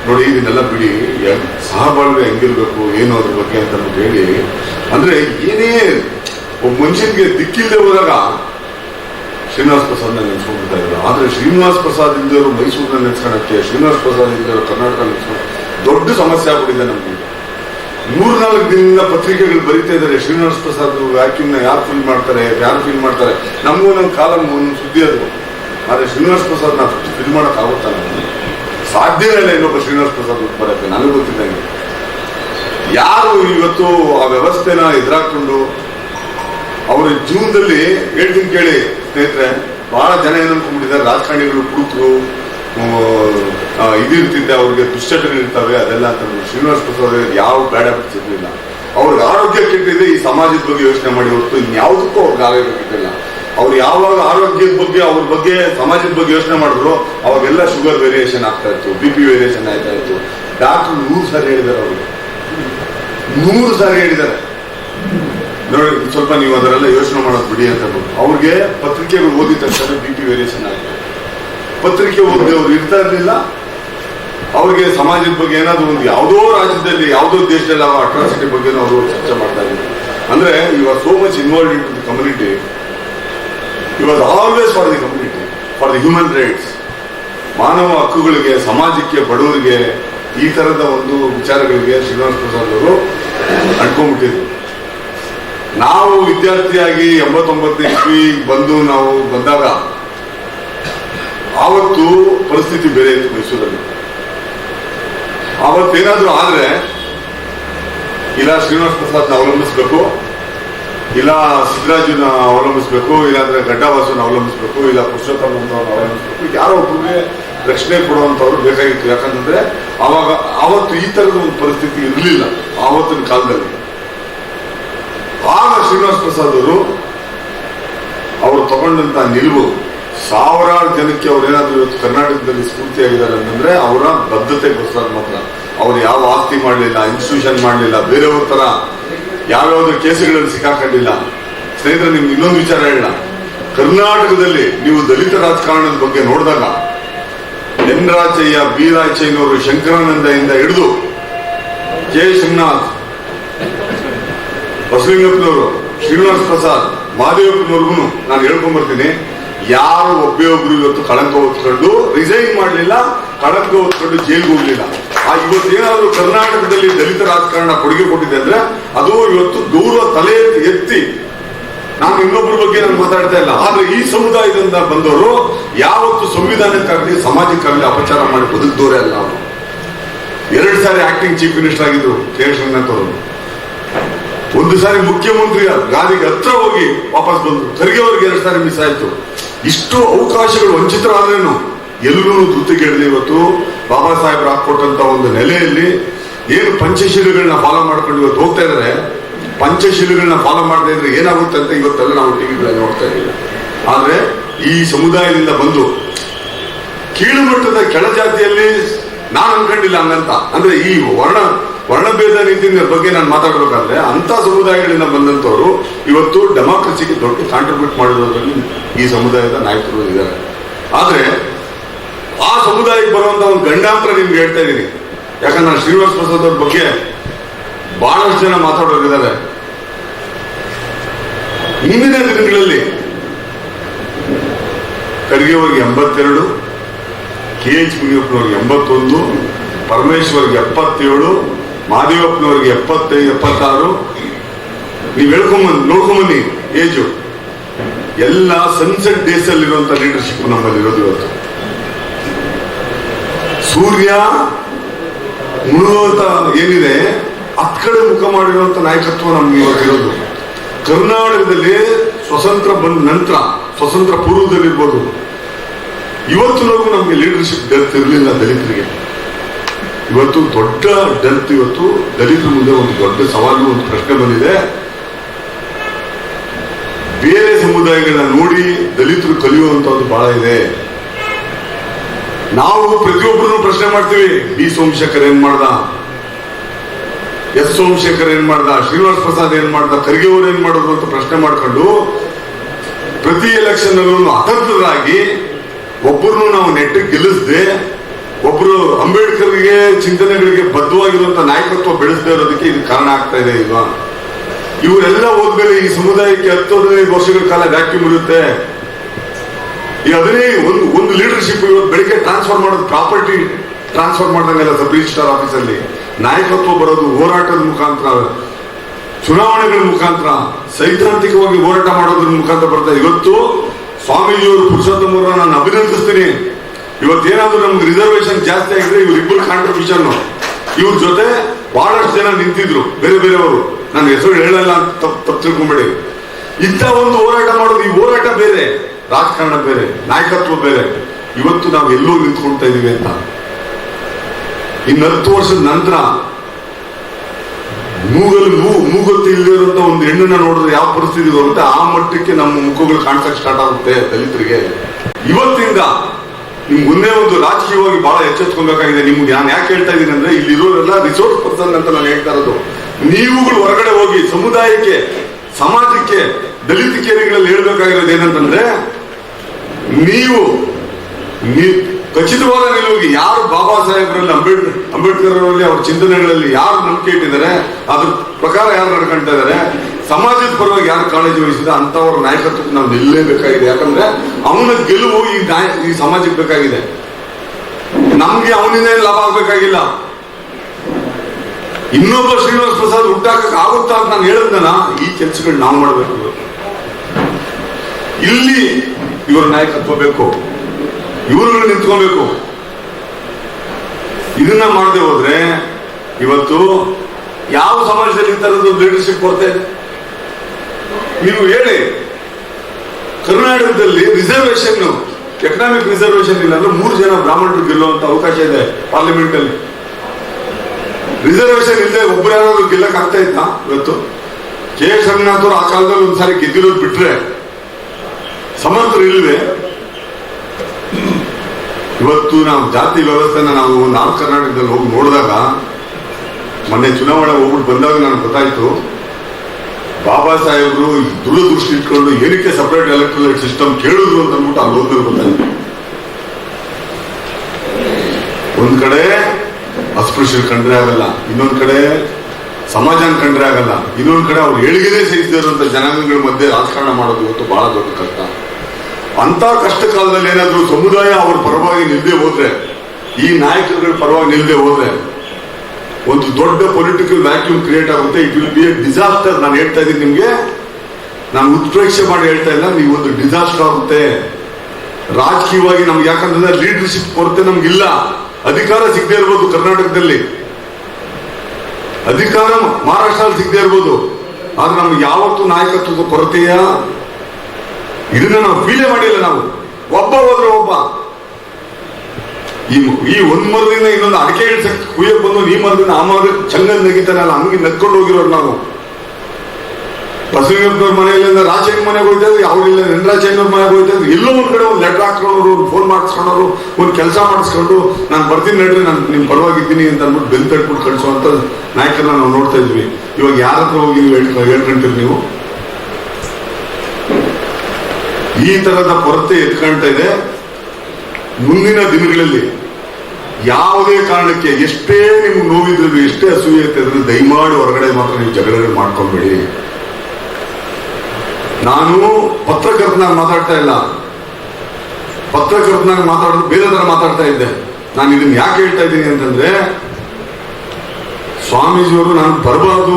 ನೋಡಿ, ಇದನ್ನೆಲ್ಲ ಬಿಡಿ. ಸಹಬಾಳ್ವೆ ಹೆಂಗಿರ್ಬೇಕು, ಏನು ಅದ್ರ ಬಗ್ಗೆ ಅಂತ ಹೇಳಿ. ಅಂದ್ರೆ ಏನೇ ಒಬ್ಬ ಮನುಷ್ಯನಿಗೆ ದಿಕ್ಕಿಲ್ಲದೆ ಹೋದಾಗ ಶ್ರೀನಿವಾಸ ಪ್ರಸಾದ್ ನೆನೆಸ್ಕೊಂಡ್ಬಿಡ್ತಾ ಇದ್ರು. ಆದ್ರೆ ಶ್ರೀನಿವಾಸ ಪ್ರಸಾದ್ ಇಂದವರು ಮೈಸೂರನ್ನ ನೆನೆಸ್ಕೊಳಕ್ಕೆ ಶ್ರೀನಿವಾಸ ಪ್ರಸಾದ್ ಇಂದವರು ಕರ್ನಾಟಕ ನೆನೆಸ್ಕೊಂಡು ದೊಡ್ಡ ಸಮಸ್ಯೆ ಆಗ್ಬಿಟ್ಟಿದೆ ನಮ್ಗೆ. ಮೂರ್ನಾಲ್ಕು ದಿನದಿಂದ ಪತ್ರಿಕೆಗಳು ಬರೀತಾ ಇದ್ದಾರೆ. ಶ್ರೀನಿವಾಸ ಪ್ರಸಾದ್ ವ್ಯಾಕ್ಯೂಮ್ನ ಯಾರು ಫಿಲ್ ಮಾಡ್ತಾರೆ? ಯಾರು ಫಿಲ್ ಮಾಡ್ತಾರೆ? ನಮಗೂ ಒಂದೊಂದು ಕಾಲಂ ಒಂದು ಸುದ್ದಿ ಅದು. ಆದರೆ ಶ್ರೀನಿವಾಸ ಪ್ರಸಾದ್ ನಾವು ಫಿಲ್ ಮಾಡೋಕೆ ಆಗುತ್ತಾ ಸಾಧ್ಯನೇ ಇಲ್ಲ ಇನ್ನೊಬ್ಬ ಶ್ರೀನಿವಾಸ ಪ್ರಸಾದ್ ಬರಕ್ಕೆ. ನನಗೆ ಗೊತ್ತಿದ್ದಂಗೆ ಯಾರು ಇವತ್ತು ಆ ವ್ಯವಸ್ಥೆನ ಎದುರಾಕೊಂಡು ಅವರ ಜೀವನದಲ್ಲಿ ಹೇಳ್ತೀನಿ ಕೇಳಿ ಸ್ನೇಹಿತರೆ, ಬಹಳ ಜನ ಏನನ್ಕೊಂಡ್ಬಿಟ್ಟಿದ್ದಾರೆ. ರಾಜಕಾರಣಿಗಳು ಕುಡುಕರು ಇದಿರ್ತಿದ್ದೆ ಅವ್ರಿಗೆ ದುಶ್ಚಟಗಳು ಇರ್ತವೆ, ಅದೆಲ್ಲ ಅಂತ ಶ್ರೀನಿವಾಸ ಪ್ರಸಾದ್ ಯಾವ ಬೇಡ ಬಿಡ್ತಿರ್ಲಿಲ್ಲ ಅವ್ರಿಗೆ ಆರೋಗ್ಯ ಕೆಟ್ಟಿದೆ, ಈ ಸಮಾಜದ ಬಗ್ಗೆ ಯೋಚನೆ ಮಾಡಿ ಹೊರತು ಇನ್ಯಾವುದಕ್ಕೂ ಅವ್ರಿಗೆ ಆರೋಗ್ಯ ಕೆಟ್ಟಿಲ್ಲ ಅವ್ರು ಯಾವಾಗ ಆರೋಗ್ಯದ ಬಗ್ಗೆ, ಅವ್ರ ಬಗ್ಗೆ, ಸಮಾಜದ ಬಗ್ಗೆ ಯೋಚನೆ ಮಾಡಿದ್ರು, ಅವಾಗೆಲ್ಲ ಶುಗರ್ ವೇರಿಯೇಷನ್ ಆಗ್ತಾ ಇತ್ತು, ಬಿ ಪಿ ವೇರಿಯೇಷನ್ ಆಯ್ತಾ ಇತ್ತು. ಡಾಕ್ಟರ್ ನೂರು ಸಾರಿ ಹೇಳಿದ್ದಾರೆ ಅವ್ರಿಗೆ. ನೂರು ಸಾರಿ ಹೇಳಿದ್ದಾರೆ. ನೋಡಿ, ಸ್ವಲ್ಪ ನೀವು ಅದರೆಲ್ಲ ಯೋಚನೆ ಮಾಡೋದು ಬಿಡಿ ಅಂತ. ಅವ್ರಿಗೆ ಪತ್ರಿಕೆಗಳು ಓದಿದ ತಕ್ಷಣ ಬಿ ಪಿ ವೇರಿಯೇಷನ್ ಆಗಿದೆ ಪತ್ರಿಕೆ ಓದಿ ಅವ್ರು ಇರ್ತಾ ಇರ್ಲಿಲ್ಲ ಅವ್ರಿಗೆ ಸಮಾಜದ ಬಗ್ಗೆ ಏನಾದರೂ ಒಂದು ಯಾವುದೋ ರಾಜ್ಯದಲ್ಲಿ, ಯಾವುದೋ ದೇಶದಲ್ಲಿ ಅವರ ಅಟ್ರಾಸಿಟಿ ಬಗ್ಗೆ ಅವರು ಚರ್ಚೆ ಮಾಡ್ತಾ ಇದ್ದಾರೆ ಅಂದ್ರೆ you are so much involve in the community you are always for the community for the human rights ಮಾನವ ಹಕ್ಕುಗಳಿಗೆ, ಸಮಾಜಕ್ಕೆ, ಬಡವರಿಗೆ ಈ ತರದ ಒಂದು ವಿಚಾರಗಳಿಗೆ ಶ್ರೀನಿವಾಸ ಪ್ರಸಾದ್ ಅವರು ಅಂಟ್ಕೊಂಡ್ಬಿಟ್ಟಿದ್ರು. ನಾವು ವಿದ್ಯಾರ್ಥಿಯಾಗಿ ಎಂಬತ್ತೊಂಬತ್ತನೇ ಇಸ್ವಿ ಬಂದು ನಾವು ಬಂದಾಗ, ಆವತ್ತು ಪರಿಸ್ಥಿತಿ ಬೇರೆ ಇತ್ತು ಮೈಸೂರಲ್ಲಿ. ಆವತ್ತೇನಾದ್ರೂ ಆದ್ರೆ ಇಲ್ಲ ಶ್ರೀನಿವಾಸ ಪ್ರಸಾದ್ನ ಅವಲಂಬಿಸ್ಬೇಕು, ಇಲ್ಲ ಸಿದ್ದರಾಜನ ಅವಲಂಬಿಸ್ಬೇಕು, ಇಲ್ಲಾಂದ್ರೆ ಗಡ್ಡವಾಸನ ಅವಲಂಬಿಸ್ಬೇಕು, ಇಲ್ಲ ಪುರುಷೋತ್ತಮ ಅವಲಂಬಿಸ್ಬೇಕು ಯಾರೋ ಒಬ್ಬರಿಗೆ ರಕ್ಷಣೆ ಕೊಡುವಂತವ್ರು ಬೇಕಾಗಿತ್ತು. ಯಾಕಂತಂದ್ರೆ ಅವಾಗ, ಅವತ್ತು ಈ ತರದ ಒಂದು ಪರಿಸ್ಥಿತಿ ಇರಲಿಲ್ಲ ಆವತ್ತಿನ ಕಾಲದಲ್ಲಿ. ಆಗ ಶ್ರೀನಿವಾಸ ಪ್ರಸಾದ್ ಅವರು ಅವರು ತಗೊಂಡಂತ ನಿಲುವು ಸಾವಿರಾರು ಜನಕ್ಕೆ ಅವ್ರು ಏನಾದ್ರು ಇವತ್ತು ಕರ್ನಾಟಕದಲ್ಲಿ ಸ್ಫೂರ್ತಿಯಾಗಿದ್ದಾರೆ ಅಂತಂದ್ರೆ ಅವರ ಬದ್ಧತೆಗೋಸ್ಕರ ಮಾತ್ರ. ಅವ್ರು ಯಾವ ಆಸ್ತಿ ಮಾಡಲಿಲ್ಲ ಇನ್ಸ್ಟಿಟ್ಯೂಷನ್ ಮಾಡಲಿಲ್ಲ, ಬೇರೆಯವ್ರ ತರ ಯಾವ್ಯಾವ್ದು ಕೇಸುಗಳಲ್ಲಿ ಸಿಕ್ಕಾಕೊಂಡಿಲ್ಲ. ಸ್ನೇಹಿತರೆ, ನಿಮ್ಗೆ ಇನ್ನೊಂದು ವಿಚಾರ ಹೇಳ ಕರ್ನಾಟಕದಲ್ಲಿ ನೀವು ದಲಿತ ರಾಜಕಾರಣದ ಬಗ್ಗೆ ನೋಡಿದಾಗ ಎನ್ ರಾಜಯ್ಯ ಬಿ ರಾಜಯ್ಯನವರು ಶಂಕರಾನಂದದಿಂದ ಹಿಡಿದು ಕೆ. ಶಿವನಾಥ್ ಬಸಲಿಂಗಪ್ಪನವರು ಶ್ರೀನಿವಾಸ ಪ್ರಸಾದ್ ಮಹಾದೇವಪ್ಪನವ್ರಿಗೂ ನಾನು ಹೇಳ್ಕೊಂಡ್ ಬರ್ತೀನಿ ಯಾರು ಒಬ್ಬೇ ಒಬ್ರು ಇವತ್ತು ಕಳಂಕ ಹೊತ್ಕೊಂಡು ರಿಸೈನ್ ಮಾಡಲಿಲ್ಲ, ಕಳಂಕ ಹೊತ್ಕೊಂಡು ಜೈಲ್ಗೆ ಹೋಗ್ಲಿಲ್ಲ. ಆ ಇವತ್ತು ಏನಾದರೂ ಕರ್ನಾಟಕದಲ್ಲಿ ದಲಿತ ರಾಜಕಾರಣ ಕೊಡುಗೆ ಕೊಟ್ಟಿದೆ ಅಂದ್ರೆ ಅದು ಇವತ್ತು ಗೌರವ ತಲೆ ಎತ್ತಿ- ನಾನು ಇನ್ನೊಬ್ಬರ ಬಗ್ಗೆ ನಾನು ಮಾತಾಡ್ತಾ ಇಲ್ಲ. ಆದ್ರೆ ಈ ಸಮುದಾಯದಿಂದ ಬಂದವರು ಯಾವತ್ತು ಸಂವಿಧಾನಕ್ಕಾಗಲಿ, ಸಮಾಜಕ್ಕಾಗಲಿ ಅಪಚಾರ ಮಾಡಿ ಬದುಕಿದವರೇ ಅಲ್ಲ ಅವರು. ಎರಡು ಸಾರಿ ಆಕ್ಟಿಂಗ್ ಚೀಫ್ ಮಿನಿಸ್ಟರ್ ಆಗಿದ್ರು ಕೆ ಎಸ್ ರಂಗನಾಥ್ ಒಂದು ಸಾರಿ ಮುಖ್ಯಮಂತ್ರಿ ಗಾದಿಗೆ ಹತ್ರ ಹೋಗಿ ವಾಪಸ್ ಬಂದ್ರು. ಖರ್ಗೆ ಅವ್ರಿಗೆ ಎರಡು ಸಾರಿ ಮಿಸ್ ಆಯ್ತು. ಇಷ್ಟು ಅವಕಾಶಗಳು ವಂಚಿತರಾದ್ರೇನು? ಎಲ್ಲರೂ ಧೃತಿಗೆಡಲಿ ಇವತ್ತು ಬಾಬಾ ಸಾಹೇಬ್ರು ಹಾಕೊಟ್ಟಂತ ಒಂದು ನೆಲೆಯಲ್ಲಿ ಏನು ಪಂಚಶೀಲಗಳನ್ನ ಫಾಲೋ ಮಾಡ್ಕೊಂಡು ಇವತ್ತು ಹೋಗ್ತಾ ಇದ್ರೆ? ಪಂಚಶೀಲಗಳನ್ನ ಫಾಲೋ ಮಾಡದೇ ಇದ್ರೆ ಏನಾಗುತ್ತೆ ಅಂತ ಇವತ್ತೆಲ್ಲ ನಾವು ಟಿವಿಗಳಲ್ಲಿ ನೋಡ್ತಾ ಇದ್ದೀವಿ. ಆದ್ರೆ ಈ ಸಮುದಾಯದಿಂದ ಬಂದು ಕೀಳುಮಟ್ಟದ ಕೆಳ ಜಾತಿಯಲ್ಲಿ ನಾನು ಅನ್ಕೊಂಡಿಲ್ಲ ಹಂಗಂತ. ಅಂದ್ರೆ ಈ ವರ್ಣ ವರ್ಣಭೇದ ನೀತಿನ ಬಗ್ಗೆ ನಾನು ಮಾತಾಡಬೇಕಾದ್ರೆ ಅಂತ ಸಮುದಾಯಗಳಿಂದ ಬಂದಂತವರು ಇವತ್ತು ಡೆಮಾಕ್ರಸಿಗೆ ದೊಡ್ಡ ಕಾಂಟ್ರಿಬ್ಯೂಟ್ ಮಾಡಿರೋದ್ರಲ್ಲಿ ಈ ಸಮುದಾಯದ ನಾಯಕರು ಇದ್ದಾರೆ. ಆದ್ರೆ ಆ ಸಮುದಾಯಕ್ಕೆ ಬರುವಂತ ಒಂದು ಗಂಡಾಂತರ ನಿಮ್ಗೆ ಹೇಳ್ತಾ ಇದ್ದೀನಿ. ಯಾಕಂದ್ರೆ ನಾನು ಶ್ರೀನಿವಾಸ ಪ್ರಸಾದ್ ಅವ್ರ ಬಗ್ಗೆ ಬಹಳಷ್ಟು ಜನ ಮಾತಾಡೋರಿದ್ದಾರೆ. ಹಿಂದಿನ ದಿನಗಳಲ್ಲಿ ಖರ್ಗೆ ಅವ್ರಿಗೆ ಎಂಬತ್ತೆರಡು, ಕೆ ಎಚ್ ಮುನಿಯಪ್ಪನವ್ರಿಗೆ ಎಂಬತ್ತೊಂದು, ಪರಮೇಶ್ವರ್ಗೆ ಎಪ್ಪತ್ತೇಳು ಮಹಾದೇವಪ್ಪನವ್ರಿಗೆ ಎಪ್ಪತ್ತೈದು ಎಪ್ಪತ್ತಾರು. ನೀವು ಹೇಳ್ಕೊಂಬಂದು ನೋಡ್ಕೊಂಬನ್ನಿ ಏಜು. ಎಲ್ಲ ಸನ್ಸೆಟ್ ಡೇಸ್ ಅಲ್ಲಿರುವಂತ ಲೀಡರ್ಶಿಪ್ ನಮ್ಮಲ್ಲಿ ಇರೋದು ಇವತ್ತು. ಸೂರ್ಯ ಮುಳುವಂತ ಏನಿದೆ ಹತ್ ಕಡೆ ಮುಖ ಮಾಡಿರುವಂತ ನಾಯಕತ್ವ ನಮ್ಗೆ ಇವತ್ತಿರೋದು ಕರ್ನಾಟಕದಲ್ಲಿ ಸ್ವತಂತ್ರ ಬಂದ ನಂತರ, ಸ್ವತಂತ್ರ ಪೂರ್ವದಲ್ಲಿರ್ಬೋದು. ಇವತ್ತಿನವರೆಗೂ ನಮಗೆ ಲೀಡರ್ಶಿಪ್ ಇರಲಿಲ್ಲ ದಲಿತರಿಗೆ. ಇವತ್ತು ದೊಡ್ಡ ಡೆಲ್ತ್ ಇವತ್ತು, ದಲಿತರ ಮುಂದೆ ಒಂದು ದೊಡ್ಡ ಸವಾಲು, ಒಂದು ಪ್ರಶ್ನೆ ಬಂದಿದೆ. ಬೇರೆ ಸಮುದಾಯಗಳನ್ನ ನೋಡಿ ದಲಿತರು ಕಲಿಯುವಂತದ್ದು ಬಹಳ ಇದೆ. ನಾವು ಪ್ರತಿಯೊಬ್ಬರನ್ನು ಪ್ರಶ್ನೆ ಮಾಡ್ತೀವಿ, ಬಿ ಸೋಮಶೇಖರ್ ಏನ್ ಮಾಡ್ದ? ಎಸ್ ಸೋಮಶೇಖರ್ ಏನ್ ಮಾಡ್ದ? ಶ್ರೀನಿವಾಸ್ ಪ್ರಸಾದ್ ಏನ್ ಮಾಡ್ದ? ಖರ್ಗೆ ಅವರು ಏನ್ ಮಾಡಿದ್ರು ಅಂತ ಪ್ರಶ್ನೆ ಮಾಡ್ಕೊಂಡು, ಪ್ರತಿ ಎಲೆಕ್ಷನ್ ಅತಂತ್ರರಾಗಿ ಒಬ್ಬರನ್ನು ನಾವು ನೆಟ್ಟಿಗೆ ಗೆಲ್ಲಿಸದೆ ಒಬ್ರು ಅಂಬೇಡ್ಕರ್ಗೆ ಚಿಂತನೆಗಳಿಗೆ ಬದ್ಧವಾಗಿರುವಂತ ನಾಯಕತ್ವ ಬೆಳೆಸದೇ ಇರೋದಕ್ಕೆ ಇದು ಕಾರಣ ಆಗ್ತಾ ಇದೆ, ಇಲ್ವಾ? ಇವರೆಲ್ಲ ಹೋದ್ಮೇಲೆ ಈ ಸಮುದಾಯಕ್ಕೆ ಹತ್ತು ಹದಿನೈದು ವರ್ಷಗಳ ಕಾಲ ವ್ಯಾಕ್ಯೂಮ್ ಇರುತ್ತೆ. ಈ ಹದಿನೈದು, ಒಂದು ಒಂದು ಲೀಡರ್ಶಿಪ್ ಇವತ್ತು ಬೆಳಿಗ್ಗೆ ಟ್ರಾನ್ಸ್ಫರ್ ಮಾಡೋದು ಪ್ರಾಪರ್ಟಿ ಟ್ರಾನ್ಸ್ಫರ್ ಮಾಡ್ದಂಗೆಲ್ಲ ಸಬ್ ರಿಜಿಸ್ಟ್ರಾರ್ ಆಫೀಸಲ್ಲಿ ನಾಯಕತ್ವ ಬರೋದು ಹೋರಾಟದ ಮುಖಾಂತರ, ಚುನಾವಣೆಗಳ ಮುಖಾಂತರ, ಸೈದ್ಧಾಂತಿಕವಾಗಿ ಹೋರಾಟ ಮಾಡೋದ್ರ ಮುಖಾಂತರ ಬರ್ತಾ ಇವತ್ತು ಸ್ವಾಮೀಜಿಯವರು ಪುರುಷೋತ್ತಮ ನಾನು ಅಭಿನಂದಿಸ್ತೀನಿ. ಇವತ್ತೇನಾದ್ರೂ ನಮ್ಗೆ ರಿಸರ್ವೇಶನ್ ಜಾಸ್ತಿ ಆಗಿದ್ರೆ ಇವರಿಬ್ಬರು ಕಾಂಟ್ರಿಬ್ಯೂಷನ್ ಇವ್ರ ಜೊತೆ ಬಹಳಷ್ಟು ಜನ ನಿಂತಿದ್ರು, ಬೇರೆ ಬೇರೆಯವರು. ನನ್ನ ಹೆಸರು ಹೇಳಲ್ಲ ಅಂತ ತಪ್ಪು ತಿಳ್ಕೊಂಬೇಡಿ. ಇಂಥ ಒಂದು ಹೋರಾಟ ಮಾಡೋದು, ಈ ಹೋರಾಟ ಬೇರೆ, ರಾಜಕಾರಣ ಬೇರೆ, ನಾಯಕತ್ವ ಬೇರೆ. ಇವತ್ತು ನಾವು ಎಲ್ಲೋ ನಿಂತ್ಕೊಳ್ತಾ ಇದೀವಿ ಅಂತ. ಇನ್ನು ಹತ್ತು ವರ್ಷದ ನಂತರ ಮೂಗಲು ಮೂಗತ್ತಿ ಇಲ್ಲದೆ ಇರುವಂತ ಒಂದು ಹೆಣ್ಣನ್ನ ನೋಡಿದ್ರೆ ಯಾವ ಪರಿಸ್ಥಿತಿ ಬರುತ್ತೆ ಆ ಮಟ್ಟಕ್ಕೆ ನಮ್ಮ ಮುಖಗಳು ಕಾಣಿಸಕ್ ಸ್ಟಾರ್ಟ್ ಆಗುತ್ತೆ ದಲಿತರಿಗೆ. ಇವತ್ತಿಂದ ನಿಮ್ಗೆ ಮುಂದೆ ಒಂದು ರಾಜಕೀಯವಾಗಿ ಬಹಳ ಎಚ್ಚೆತ್ಕೊಬೇಕಾಗಿದೆ ನಿಮ್ಗೆ ನಾನು ಯಾಕೆ ಹೇಳ್ತಾ ಇದ್ದೀನಿ ಅಂದ್ರೆ ಇಲ್ಲಿ ಇರೋರೆಲ್ಲ ರಿಸೋರ್ಸ್ ಪರ್ಸನ್ ಅಂತ ನಾನು ಹೇಳ್ತಾ ಇರೋದು. ನೀವುಗಳು ಹೊರಗಡೆ ಹೋಗಿ ಸಮುದಾಯಕ್ಕೆ, ಸಮಾಜಕ್ಕೆ ದಲಿತ ಕೇರಿಗಳಲ್ಲಿ ಹೇಳ್ಬೇಕಾಗಿರೋದು ಏನಂತಂದ್ರೆ, ನೀವು ಖಚಿತವಾದ ನಿಲುವಿಗೆ ಯಾರು ಬಾಬಾ ಸಾಹೇಬರಲ್ಲಿ ಅಂಬೇಡ್ಕರ್ ಅಂಬೇಡ್ಕರ್ ಅವರಲ್ಲಿ ಅವ್ರ ಚಿಂತನೆಗಳಲ್ಲಿ ಯಾರು ನಂಬಿಕೆ ಇಟ್ಟಿದ್ದಾರೆ, ಅದ್ರ ಪ್ರಕಾರ ಯಾರು ನಡ್ಕೊಂತ ಇದ್ದಾರೆ ಸಮಾಜದ ಪರವಾಗಿ ಯಾರು ಕಾಳಜಿ ವಹಿಸಿದ ಅಂತವ್ರ ನಾಯಕತ್ವಕ್ಕೆ ನಾವು ನಿಲ್ಲೇಬೇಕಾಗಿದೆ ಯಾಕಂದ್ರೆ ಅವನ ಗೆಲುವು ಈ ನಾಯ, ಈ ಸಮಾಜಕ್ಕೆ ಬೇಕಾಗಿದೆ. ನಮ್ಗೆ ಅವನಿಂದ ಲಾಭ ಆಗ್ಬೇಕಾಗಿಲ್ಲ. ಇನ್ನೊಬ್ಬ ಶ್ರೀನಿವಾಸ ಪ್ರಸಾದ್ ಹುಟ್ಟಾಕ ಆಗುತ್ತಾ ಅಂತ ನಾನು ಹೇಳಿದ್ನ ಈ ಕೆಲಸಗಳು ನಾವು ಮಾಡಬೇಕು ಇಲ್ಲಿ ಇವರ ನಾಯಕತ್ವ ಬೇಕು. ಇವರುಗಳು ನಿಂತ್ಕೋಬೇಕು. ಇದನ್ನ ಮಾಡದೆ ಹೋದ್ರೆ ಇವತ್ತು ಯಾವ ಸಮಾಜದಲ್ಲಿ ಈ ಲೀಡರ್ಶಿಪ್ ಕೊರತೆ? ನೀವು ಹೇಳಿ, ಕರ್ನಾಟಕದಲ್ಲಿ ರಿಸರ್ವೇಶನ್ ಎಕನಾಮಿಕ್ ರಿಸರ್ವೇಶನ್ ಇಲ್ಲ ಅಂದ್ರೆ ಮೂರು ಜನ ಬ್ರಾಹ್ಮಣರು ಗೆಲ್ಲುವಂತ ಅವಕಾಶ ಇದೆ ಪಾರ್ಲಿಮೆಂಟ್ ಅಲ್ಲಿ ರಿಸರ್ವೇಶನ್ ಇಲ್ಲದೆ ಒಬ್ಬರು ಯಾರಾದ್ರು ಗೆಲ್ಲಕ್ ಆಗ್ತಾ ಇದ್ದ ಇವತ್ತು? ಕೆ ಎಸ್ ರಂಗನಾಥ್ ಅವರು ಆ ಕಾಲದಲ್ಲಿ ಒಂದ್ಸಾರಿ ಗೆದ್ದಿರೋದು ಬಿಟ್ರೆ ಸಮರ್ಥರು ಇಲ್ವೇ? ಇವತ್ತು ನಾವು ಜಾತಿ ವ್ಯವಸ್ಥೆನ ನಾವು ಕರ್ನಾಟಕದಲ್ಲಿ ಹೋಗಿ ನೋಡಿದಾಗ, ಮೊನ್ನೆ ಚುನಾವಣೆ ಹೋಗ್ಬಿಟ್ಟು ಬಂದಾಗ ನನಗೆ ಗೊತ್ತಾಯ್ತು ಬಾಬಾ ಸಾಹೇಬರು ಈ ದೃಷ್ಟಿ ಇಟ್ಕೊಂಡು ಏನಕ್ಕೆ ಸಪರೇಟ್ ಎಲೆಕ್ಟ್ರಿಕಲ್ ಸಿಸ್ಟಮ್ ಕೇಳಿದ್ರು ಅಂತ ಅಂದ್ಬಿಟ್ಟು ಅಲ್ಲಿ ಗೊತ್ತಾಯ್ತು. ಒಂದ್ ಕಡೆ ಅಸ್ಪೃಶ್ಯರು ಕಂಡ್ರೆ ಆಗಲ್ಲ, ಇನ್ನೊಂದ್ ಕಡೆ ಸಮಾಜನ ಕಂಡ್ರೆ ಆಗಲ್ಲ, ಇನ್ನೊಂದ್ ಕಡೆ ಅವ್ರು ಏಳಿಗೆನೇ ಇರುವಂತ ಜನಾಂಗಗಳ ಮಧ್ಯೆ ರಾಜಕಾರಣ ಮಾಡೋದು ಇವತ್ತು ಬಹಳ ದೊಡ್ಡ ಕಷ್ಟ. ಅಂತ ಕಷ್ಟ ಕಾಲದಲ್ಲಿ ಏನಾದ್ರು ಸಮುದಾಯ ಅವ್ರ ಪರವಾಗಿ ನಿಲ್ದೇ ಹೋದ್ರೆ, ಈ ನಾಯಕರುಗಳ ಪರವಾಗಿ ನಿಲ್ದೇ ಹೋದ್ರೆ ಒಂದು ದೊಡ್ಡ ಪೊಲಿಟಿಕಲ್ ವ್ಯಾಕ್ಯೂಮ್ ಕ್ರಿಯೇಟ್ ಆಗುತ್ತೆ. It will be a disaster ನಾನು ಹೇಳ್ತಾ ಇದ್ದೀನಿ ನಿಮಗೆ. ನಾನು ಉತ್ಪ್ರೇಕ್ಷೆ ಮಾಡಿ ಹೇಳ್ತಾ ಇಲ್ಲ ನೀವು ಒಂದು ಡಿಸಾಸ್ಟರ್ ಆಗುತ್ತೆ. ರಾಜಕೀಯವಾಗಿ ನಮ್ಗೆ ಯಾಕಂತಂದ್ರೆ ಲೀಡರ್ಶಿಪ್ ಕೊರತೆ ನಮ್ಗಿಲ್ಲ. ಅಧಿಕಾರ ಸಿಗದೆ ಇರ್ಬೋದು ಕರ್ನಾಟಕದಲ್ಲಿ. ಅಧಿಕಾರ ಮಹಾರಾಷ್ಟ್ರದಲ್ಲಿ ಸಿಗದೆ ಇರ್ಬೋದು. ಆದ್ರೆ ನಮ್ಗೆ ಯಾವತ್ತೂ ನಾಯಕತ್ವದ ಕೊರತೆಯ? ಇದನ್ನ ನಾವು ಫೀಲೇ ಮಾಡಿಲ್ಲ ನಾವು. ಒಬ್ಬ ಹೋದ್ರೆ ಒಬ್ಬ. ಈ ಈ ಒಂದ್ ಮರದಿಂದ ಇನ್ನೊಂದು ಅಡಿಕೆ ಇಳ್ಸಕ್ ಕುಯ್ಯಕ್ ಬಂದು ಈ ಮರದಿಂದ ಆ ಮರದ ಚಂಗಲ್ ನಗಿತಾನಲ್ಲ ಹಂಗೆ ನಕ್ಕೊಂಡು ಹೋಗಿರೋರು ನಾವು. ಬಸವಲಿಂಗಪ್ಪನವ್ರ ಮನೆಯಿಂದ ರಾಜಯ್ಯನ ಮನೆಗೆ ಹೋಯ್ತಾ ಇದ್ರು ಅವ್ರಿಲ್ಲ ಮನೆಗೆ ಹೋಯ್ತಾ ಇದ್ರು ಎಲ್ಲೋ ಒಂದ್ ಕಡೆ ಒಂದು ಲೆಟರ್ ಹಾಕೊಂಡವ್ರು ಒಂದು ಫೋನ್ ಮಾಡಿಸ್ಕೊಂಡವ್ರು, ಒಂದು ಕೆಲಸ ಮಾಡಿಸ್ಕೊಂಡು, ನಾನು ಬರ್ತೀನಿ ನಡ್ರಿ, ನಾನು ನಿಮ್ ಪರವಾಗಿದ್ದೀನಿ ಅಂತ ಅಂದ್ಬಿಟ್ಟು ಬೆಲ್ ತಟ್ಬಿಟ್ಟು ಕಳಿಸುವಂತ ನಾಯಕರನ್ನ ನಾವು ನೋಡ್ತಾ ಇದ್ವಿ. ಇವಾಗ ಯಾರ ಹತ್ರ ಹೋಗಿ ನೀವು ಹೇಳ್- ಹೇಳ್ಕೊಂತೀರಿ ನೀವು? ಈ ತರದ ಕೊರತೆ ಎತ್ಕೊಳ್ತಾ ಇದೆ ಮುಂದಿನ ದಿನಗಳಲ್ಲಿ. ಯಾವುದೇ ಕಾರಣಕ್ಕೆ ಎಷ್ಟೇ ನಿಮ್ಗೆ ನೋವಿದ್ರು, ಎಷ್ಟೇ ಅಸೂಯೆ ಇರ್ತಿದ್ರು ದಯಮಾಡಿ ಹೊರಗಡೆ ಮಾತ್ರ ನೀವು ಜಗಳಗಳು ಮಾಡ್ಕೊಂಡ್ಬೇಡಿ ನಾನು ಪತ್ರಕರ್ತನಾಗ ಮಾತಾಡ್ತಾ ಇಲ್ಲ. ಪತ್ರಕರ್ತನಾಗ ಮಾತಾಡೋದು ಬೇರೆ ತರ ಮಾತಾಡ್ತಾ ಇದ್ದೆ. ನಾನು ಇದನ್ನ ಯಾಕೆ ಹೇಳ್ತಾ ಇದ್ದೀನಿ ಅಂತಂದ್ರೆ, ಸ್ವಾಮೀಜಿಯವರು ನಾನು ಬರಬಾರ್ದು